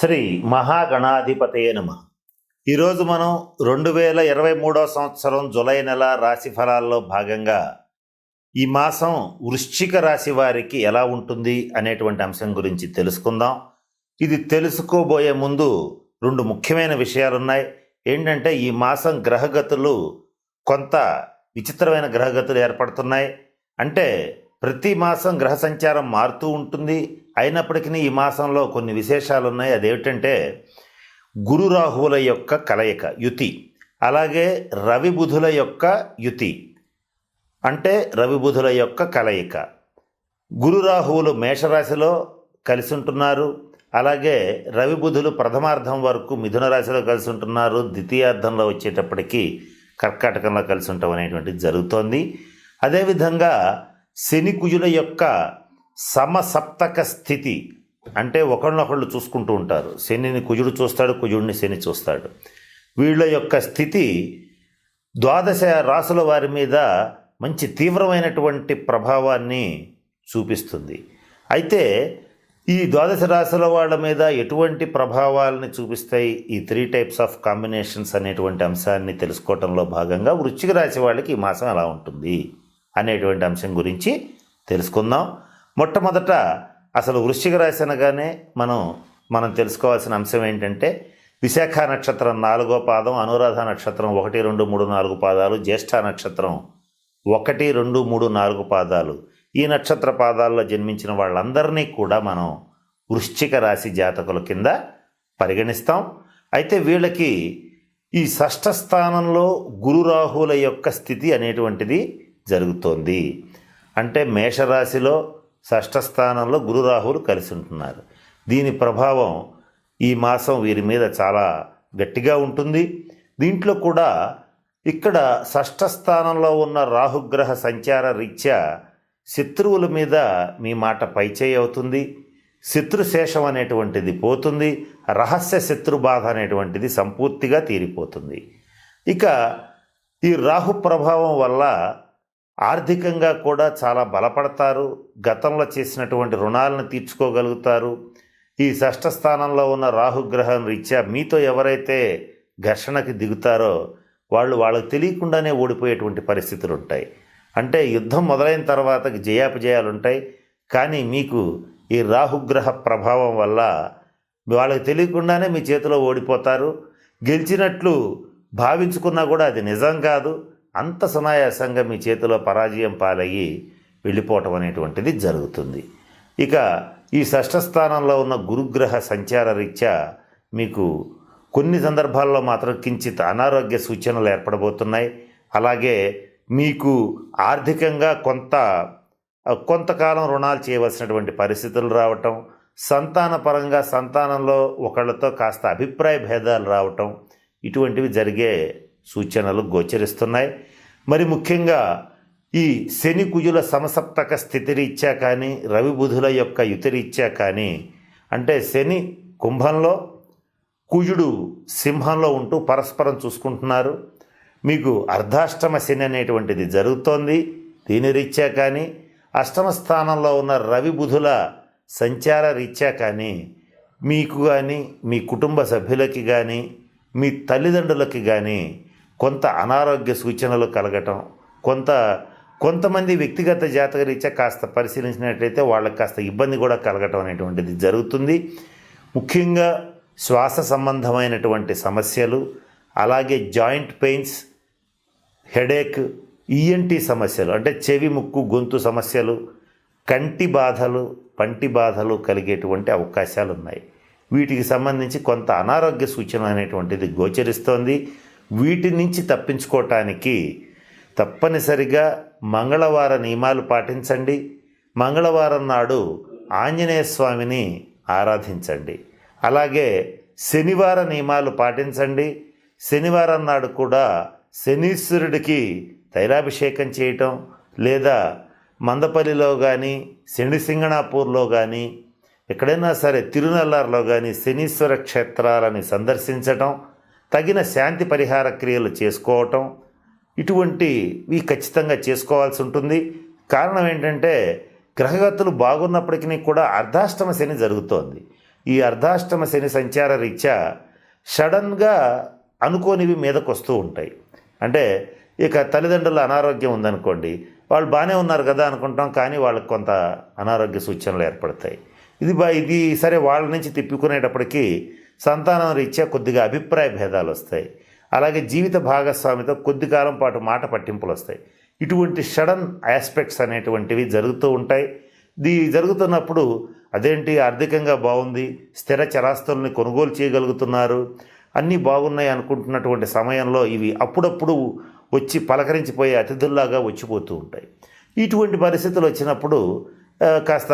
శ్రీ మహాగణాధిపతయ నమ. ఈరోజు మనం రెండు వేల ఇరవై మూడో సంవత్సరం జులై నెల రాశి ఫలాల్లో భాగంగా ఈ మాసం వృశ్చిక రాశి వారికి ఎలా ఉంటుంది అనేటువంటి అంశం గురించి తెలుసుకుందాం. ఇది తెలుసుకోబోయే ముందు రెండు ముఖ్యమైన విషయాలు ఉన్నాయి ఏంటంటే ఈ మాసం గ్రహగతులు కొంత విచిత్రమైన గ్రహగతులు ఏర్పడుతున్నాయి. అంటే ప్రతి మాసం గ్రహ సంచారం మారుతూ ఉంటుంది. అయినప్పటికీ ఈ మాసంలో కొన్ని విశేషాలు ఉన్నాయి అదేమిటంటే గురు రాహువుల యొక్క కలయిక యుతి. అలాగే రవి బుధుల యొక్క యుతి. అంటే రవి బుధుల యొక్క కలయిక. గురు రాహువులు మేషరాశిలో కలిసి ఉంటున్నారు అలాగే రవి బుధులు ప్రథమార్థం వరకు మిథున రాశిలో కలిసి ఉంటున్నారు ద్వితీయార్థంలో వచ్చేటప్పటికి కర్కాటకంలో కలిసి ఉండటం అనేటువంటిది జరుగుతోంది. అదేవిధంగా శని కుజుల యొక్క సమసప్తక స్థితి. అంటే ఒకళ్ళనొకళ్ళు చూసుకుంటూ ఉంటారు. శనిని కుజుడు చూస్తాడు కుజుడిని శని చూస్తాడు. వీళ్ళ యొక్క స్థితి ద్వాదశ రాసుల వారి మీద మంచి తీవ్రమైనటువంటి ప్రభావాన్ని చూపిస్తుంది. అయితే ఈ ద్వాదశ రాశుల వాళ్ళ మీద ఎటువంటి ప్రభావాలని చూపిస్తాయి? ఈ త్రీ టైప్స్ ఆఫ్ కాంబినేషన్స్ అనేటువంటి అంశాన్ని తెలుసుకోవటంలో భాగంగా వృశ్చిక రాశి వాళ్ళకి ఈ మాసం ఎలా ఉంటుంది అనేటువంటి అంశం గురించి తెలుసుకుందాం. మొట్టమొదట అసలు వృశ్చిక రాశి అనగానే మనం మనం తెలుసుకోవాల్సిన అంశం ఏంటంటే విశాఖ నక్షత్రం నాలుగో పాదం అనురాధ నక్షత్రం ఒకటి రెండు మూడు నాలుగు పాదాలు జ్యేష్ఠ నక్షత్రం ఒకటి రెండు మూడు నాలుగు పాదాలు. ఈ నక్షత్ర పాదాల్లో జన్మించిన వాళ్ళందరినీ కూడా మనం వృశ్చిక రాశి జాతకుల కింద పరిగణిస్తాం. అయితే వీళ్ళకి ఈ షష్ఠ స్థానంలో గురురాహుల యొక్క స్థితి అనేటువంటిది జరుగుతోంది. అంటే మేషరాశిలో షష్ఠ స్థానంలో కలిసి ఉంటున్నారు. దీని ప్రభావం ఈ మాసం వీరి మీద చాలా గట్టిగా ఉంటుంది. దీంట్లో కూడా ఇక్కడ షష్ఠ స్థానంలో ఉన్న రాహుగ్రహ సంచార రీత్యా శత్రువుల మీద మీ మాట పైచేయి అవుతుంది. శత్రుశేషం అనేటువంటిది పోతుంది. రహస్య శత్రు బాధ అనేటువంటిది సంపూర్తిగా తీరిపోతుంది. ఇక ఈ రాహు ప్రభావం వల్ల ఆర్థికంగా కూడా చాలా బలపడతారు. గతంలో చేసినటువంటి రుణాలను తీర్చుకోగలుగుతారు. ఈ షష్ఠ స్థానంలో ఉన్న రాహుగ్రహం రీత్యా మీతో ఎవరైతే ఘర్షణకి దిగుతారో వాళ్ళు వాళ్ళకు తెలియకుండానే ఓడిపోయేటువంటి పరిస్థితులు ఉంటాయి అంటే యుద్ధం మొదలైన తర్వాత జయాపజయాలు ఉంటాయి కానీ మీకు ఈ రాహుగ్రహ ప్రభావం వల్ల వాళ్ళకి తెలియకుండానే మీ చేతిలో ఓడిపోతారు. గెలిచినట్లు భావించుకున్నా కూడా అది నిజం కాదు. అంత సునాయాసంగా మీ చేతిలో పరాజయం పాలయ్యి వెళ్ళిపోవటం అనేటువంటిది జరుగుతుంది. ఇక ఈ షష్ఠ స్థానంలో ఉన్న గురుగ్రహ సంచార రీత్యా మీకు కొన్ని సందర్భాల్లో మాత్రం కించిత్ అనారోగ్య సూచనలు ఏర్పడబోతున్నాయి. అలాగే మీకు ఆర్థికంగా కొంత కొంతకాలం రుణాలు చేయవలసినటువంటి పరిస్థితులు రావటం సంతానపరంగా సంతానంలో ఒకళ్ళతో కాస్త అభిప్రాయ భేదాలు రావటం ఇటువంటివి జరిగే సూచనలు గోచరిస్తున్నాయి. మరి ముఖ్యంగా ఈ శని కుజుల సమసప్తక స్థితిరీత్యా కానీ రవి బుధుల యొక్క యుతిరీత్యా కానీ అంటే శని కుంభంలో కుజుడు సింహంలో ఉంటూ పరస్పరం చూసుకుంటున్నారు. మీకు అర్ధాష్టమ శని అనేటువంటిది జరుగుతోంది. దీని రీత్యా కానీ అష్టమ స్థానంలో ఉన్న రవి బుధుల సంచార రీత్యా కానీ మీకు కానీ మీ కుటుంబ సభ్యులకి కానీ మీ తల్లిదండ్రులకి కానీ కొంత అనారోగ్య సూచనలు కలగటం కొంత కొంతమంది వ్యక్తిగత జాతక రీత్యా కాస్త పరిశీలించినట్లయితే వాళ్ళకి కాస్త ఇబ్బంది కూడా కలగటం అనేటువంటిది జరుగుతుంది. ముఖ్యంగా శ్వాస సంబంధమైనటువంటి సమస్యలు అలాగే జాయింట్ పెయిన్స్ హెడేక్ ఈఎన్టీ సమస్యలు అంటే చెవి ముక్కు గొంతు సమస్యలు కంటి బాధలు పంటి బాధలు కలిగేటువంటి అవకాశాలు ఉన్నాయి వీటికి సంబంధించి కొంత అనారోగ్య సూచన అనేటువంటిది గోచరిస్తోంది. వీటి నుంచి తప్పించుకోవటానికి తప్పనిసరిగా మంగళవార నియమాలు పాటించండి. మంగళవారం నాడు ఆంజనేయ స్వామిని ఆరాధించండి. అలాగే శనివార నియమాలు పాటించండి. శనివారం నాడు కూడా శనీశ్వరుడికి తైలాభిషేకం చేయటం లేదా మందపల్లిలో కానీ శనిసింగణాపూర్లో కానీ ఎక్కడైనా సరే తిరునల్లార్లో కానీ శనీశ్వర క్షేత్రాలని సందర్శించటం తగిన శాంతి పరిహార క్రియలు చేసుకోవటం ఇటువంటివి ఖచ్చితంగా చేసుకోవాల్సి ఉంటుంది. కారణం ఏంటంటే గ్రహగతులు బాగున్నప్పటికీ కూడా అర్ధాష్టమ శని జరుగుతోంది. ఈ అర్ధాష్టమ శని సంచార రీత్యా సడన్గా అనుకోనివి మీదకు వస్తూ ఉంటాయి. అంటే ఇక తల్లిదండ్రుల అనారోగ్యం ఉందనుకోండి వాళ్ళు బాగానే ఉన్నారు కదా అనుకుంటాం కానీ వాళ్ళకి కొంత అనారోగ్య సూచనలు ఏర్పడతాయి. ఇది బా ఇది సరే వాళ్ళ నుంచి తిప్పుకునేటప్పటికీ సంతానం రీత్యా కొద్దిగా అభిప్రాయ భేదాలు వస్తాయి. అలాగే జీవిత భాగస్వామితో కొద్ది కాలం పాటు మాట పట్టింపులు వస్తాయి. ఇటువంటి సడన్ ఆస్పెక్ట్స్ అనేటువంటివి జరుగుతూ ఉంటాయి. దీ జరుగుతున్నప్పుడు అదేంటి? ఆర్థికంగా బాగుంది. స్థిర చరాస్తుల్ని కొనుగోలు చేయగలుగుతున్నారు. అన్నీ బాగున్నాయి అనుకుంటున్నటువంటి సమయంలో ఇవి అప్పుడప్పుడు వచ్చి పలకరించిపోయే అతిథుల్లాగా వచ్చిపోతూ ఉంటాయి. ఇటువంటి పరిస్థితులు వచ్చినప్పుడు కాస్త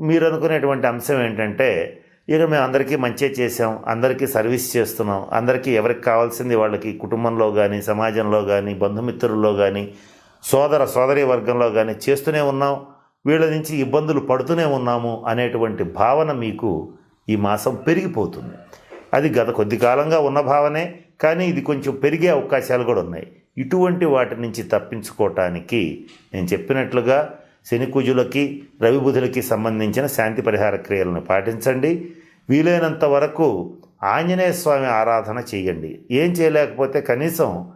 మీరు అనుకునేటువంటి అంశం ఏంటంటే ఇక మేము అందరికీ మంచి చేసాం అందరికీ సర్వీస్ చేస్తున్నాం అందరికీ ఎవరికి కావాల్సింది వాళ్ళకి కుటుంబంలో కానీ సమాజంలో కానీ బంధుమిత్రుల్లో కానీ సోదర సోదరి వర్గంలో కానీ చేస్తూనే ఉన్నాం వీళ్ళ నుంచి ఇబ్బందులు పడుతూనే ఉన్నాము అనేటువంటి భావన మీకు ఈ మాసం పెరిగిపోతుంది. అది గత కొద్ది కాలంగా ఉన్న భావనే కానీ ఇది కొంచెం పెరిగే అవకాశాలు కూడా ఉన్నాయి. ఇటువంటి వాటి నుంచి తప్పించుకోవటానికి నేను చెప్పినట్లుగా శనికుజులకి రవిబుధులకి రవి బుధులకి సంబంధించిన శాంతి పరిహార క్రియలను పాటించండి. వీలైనంత వరకు ఆంజనేయ స్వామి ఆరాధన చేయండి. ఏం చేయలేకపోతే కనీసం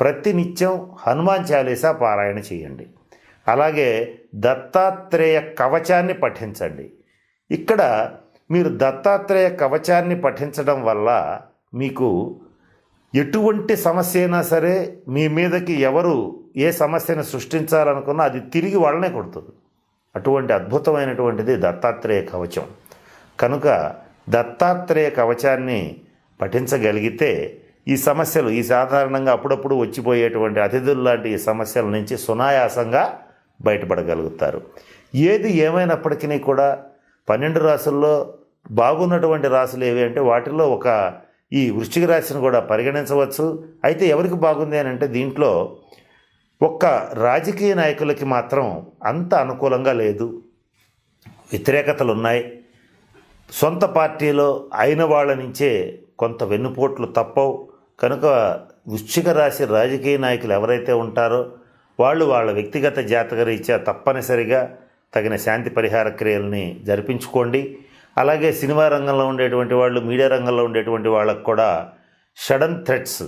ప్రతినిత్యం హనుమాన్ చాలీసా పారాయణ చేయండి. అలాగే దత్తాత్రేయ కవచాన్ని పఠించండి. ఇక్కడ మీరు దత్తాత్రేయ కవచాన్ని పఠించడం వల్ల మీకు ఎటువంటి సమస్య అయినా సరే మీ మీదకి ఎవరు ఏ సమస్యను సృష్టించాలనుకున్నా అది తిరిగి వాళ్ళనే కొడుతుంది. అటువంటి అద్భుతమైనటువంటిది దత్తాత్రేయ కవచం. కనుక దత్తాత్రేయ కవచాన్ని పఠించగలిగితే ఈ సమస్యలు ఈ సాధారణంగా అప్పుడప్పుడు వచ్చిపోయేటువంటి అతిథులు లాంటి ఈ సమస్యల నుంచి సునాయాసంగా బయటపడగలుగుతారు. ఏది ఏమైనప్పటికీ కూడా పన్నెండు రాసుల్లో బాగున్నటువంటి రాసులు ఏవి అంటే వాటిలో ఒక ఈ వృశ్చిక రాశిని కూడా పరిగణించవచ్చు. అయితే ఎవరికి బాగుంది అని అంటే దీంట్లో ఒక్క రాజకీయ నాయకులకి మాత్రం అంత అనుకూలంగా లేదు. వ్యతిరేకతలు ఉన్నాయి సొంత పార్టీలో అయిన వాళ్ళ నుంచే కొంత వెన్నుపోట్లు తప్పవు. కనుక వృశ్చిక రాశి రాజకీయ నాయకులు ఎవరైతే ఉంటారో వాళ్ళు వాళ్ళ వ్యక్తిగత జాతక రీత్యా తప్పనిసరిగా తగిన శాంతి పరిహార క్రియల్ని జరిపించుకోండి. అలాగే సినిమా రంగంలో ఉండేటువంటి వాళ్ళు మీడియా రంగంలో ఉండేటువంటి వాళ్ళకు కూడా షడన్ థ్రెట్స్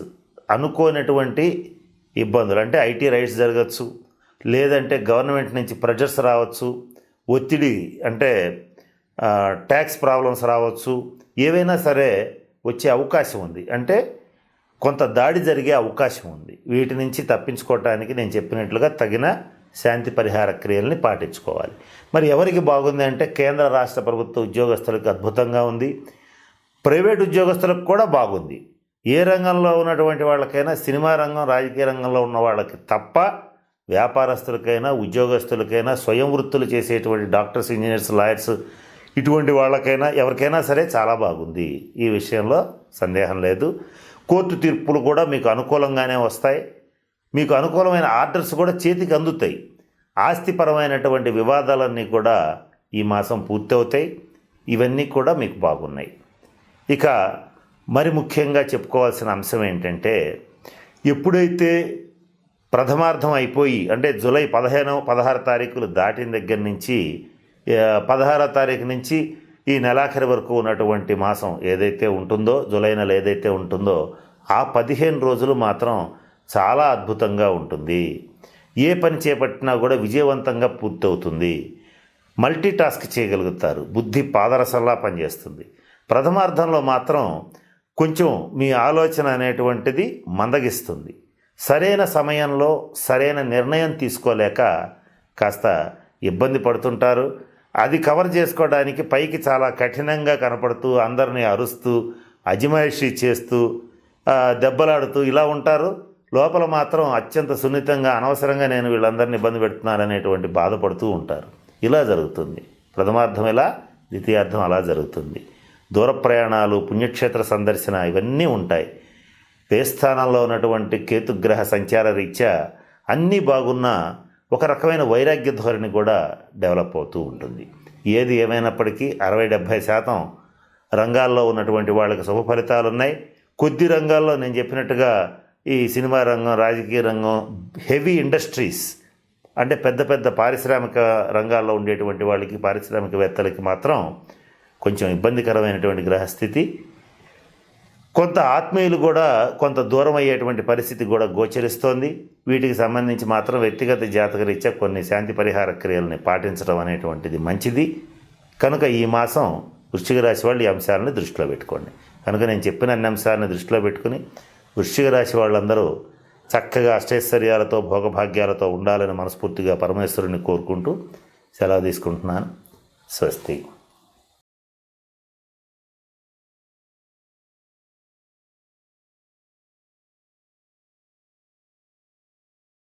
అనుకోనటువంటి ఇబ్బందులు. అంటే ఐటీ రైట్స్ జరగచ్చు లేదంటే గవర్నమెంట్ నుంచి ప్రెజర్స్ రావచ్చు ఒత్తిడి అంటే ట్యాక్స్ ప్రాబ్లమ్స్ రావచ్చు ఏవైనా సరే వచ్చే అవకాశం ఉంది. అంటే కొంత దాడి జరిగే అవకాశం ఉంది. వీటి నుంచి తప్పించుకోవటానికి నేను చెప్పినట్లుగా తగిన శాంతి పరిహార క్రియల్ని పాటించుకోవాలి. మరి ఎవరికి బాగుంది అంటే కేంద్ర రాష్ట్ర ప్రభుత్వ ఉద్యోగస్తులకు అద్భుతంగా ఉంది. ప్రైవేట్ ఉద్యోగస్తులకు కూడా బాగుంది. ఏ రంగంలో ఉన్నటువంటి వాళ్ళకైనా సినిమా రంగం రాజకీయ రంగంలో ఉన్న వాళ్ళకి తప్ప వ్యాపారస్తులకైనా ఉద్యోగస్తులకైనా స్వయం వృత్తులు చేసేటువంటి డాక్టర్స్ ఇంజనీర్స్ లాయర్స్ ఇటువంటి వాళ్ళకైనా ఎవరికైనా సరే చాలా బాగుంది. ఈ విషయంలో సందేహం లేదు. కోర్టు తీర్పులు కూడా మీకు అనుకూలంగానే వస్తాయి. మీకు అనుకూలమైన ఆర్డర్స్ కూడా చేతికి అందుతాయి. ఆస్తిపరమైనటువంటి వివాదాలన్నీ కూడా ఈ మాసం పూర్తవుతాయి. ఇవన్నీ కూడా మీకు బాగున్నాయి. ఇక మరి ముఖ్యంగా చెప్పుకోవాల్సిన అంశం ఏంటంటే ఎప్పుడైతే ప్రథమార్థం అయిపోయి అంటే జూలై పదిహేను పదహారు తారీఖులు దాటిన దగ్గర నుంచి పదహారో తారీఖు నుంచి ఈ నెలాఖరి వరకు ఉన్నటువంటి మాసం ఏదైతే ఉంటుందో జూలై నెల ఏదైతే ఉంటుందో ఆ పదిహేను రోజులు మాత్రం చాలా అద్భుతంగా ఉంటుంది. ఏ పని చేపట్టినా కూడా విజయవంతంగా పూర్తవుతుంది. మల్టీ టాస్క్ చేయగలుగుతారు. బుద్ధి పాదరసంలా పనిచేస్తుంది. ప్రథమార్థంలో మాత్రం కొంచెం మీ ఆలోచన అనేటువంటిది మందగిస్తుంది. సరైన సమయంలో సరైన నిర్ణయం తీసుకోలేక కాస్త ఇబ్బంది పడుతుంటారు. అది కవర్ చేసుకోవడానికి పైకి చాలా కఠినంగా కనపడుతూ అందరినీ అరుస్తూ అజమాయిషీ చేస్తూ దెబ్బలాడుతూ ఇలా ఉంటారు. లోపల మాత్రం అత్యంత సున్నితంగా అనవసరంగా నేను వీళ్ళందరినీ ఇబ్బంది పెడుతున్నాననేటువంటి బాధపడుతూ ఉంటారు. ఇలా జరుగుతుంది. ప్రథమార్థం ఇలా ద్వితీయార్థం అలా జరుగుతుంది. దూర ప్రయాణాలు పుణ్యక్షేత్ర సందర్శన ఇవన్నీ ఉంటాయి. దేవస్థానంలో ఉన్నటువంటి కేతుగ్రహ సంచార రీత్యా అన్నీ బాగున్నా ఒక రకమైన వైరాగ్య ధోరణి కూడా డెవలప్ అవుతూ ఉంటుంది. ఏది ఏమైనప్పటికీ అరవై డెబ్భై శాతం రంగాల్లో ఉన్నటువంటి వాళ్ళకి శుభ ఫలితాలు ఉన్నాయి. కొద్ది రంగాల్లో నేను చెప్పినట్టుగా ఈ సినిమా రంగం రాజకీయ రంగం హెవీ ఇండస్ట్రీస్ అంటే పెద్ద పెద్ద పారిశ్రామిక రంగాల్లో ఉండేటువంటి వాళ్ళకి పారిశ్రామికవేత్తలకి మాత్రం కొంచెం ఇబ్బందికరమైనటువంటి గ్రహస్థితి. కొంత ఆత్మీయులు కూడా కొంత దూరం అయ్యేటువంటి పరిస్థితి కూడా గోచరిస్తోంది. వీటికి సంబంధించి మాత్రం వ్యక్తిగత జాతకరీత్యా కొన్ని శాంతి పరిహార క్రియల్ని పాటించడం అనేటువంటిది మంచిది. కనుక ఈ మాసం వృశ్చిక రాశి వాళ్ళు ఈ అంశాలను దృష్టిలో పెట్టుకోండి. కనుక నేను చెప్పిన అన్ని అంశాలను దృష్టిలో పెట్టుకుని వృశ్చిక రాశి వాళ్ళందరూ చక్కగా అష్టైశ్వర్యాలతో భోగభాగ్యాలతో ఉండాలని మనస్ఫూర్తిగా పరమేశ్వరుని కోరుకుంటూ సెలవు తీసుకుంటున్నాను. స్వస్తి.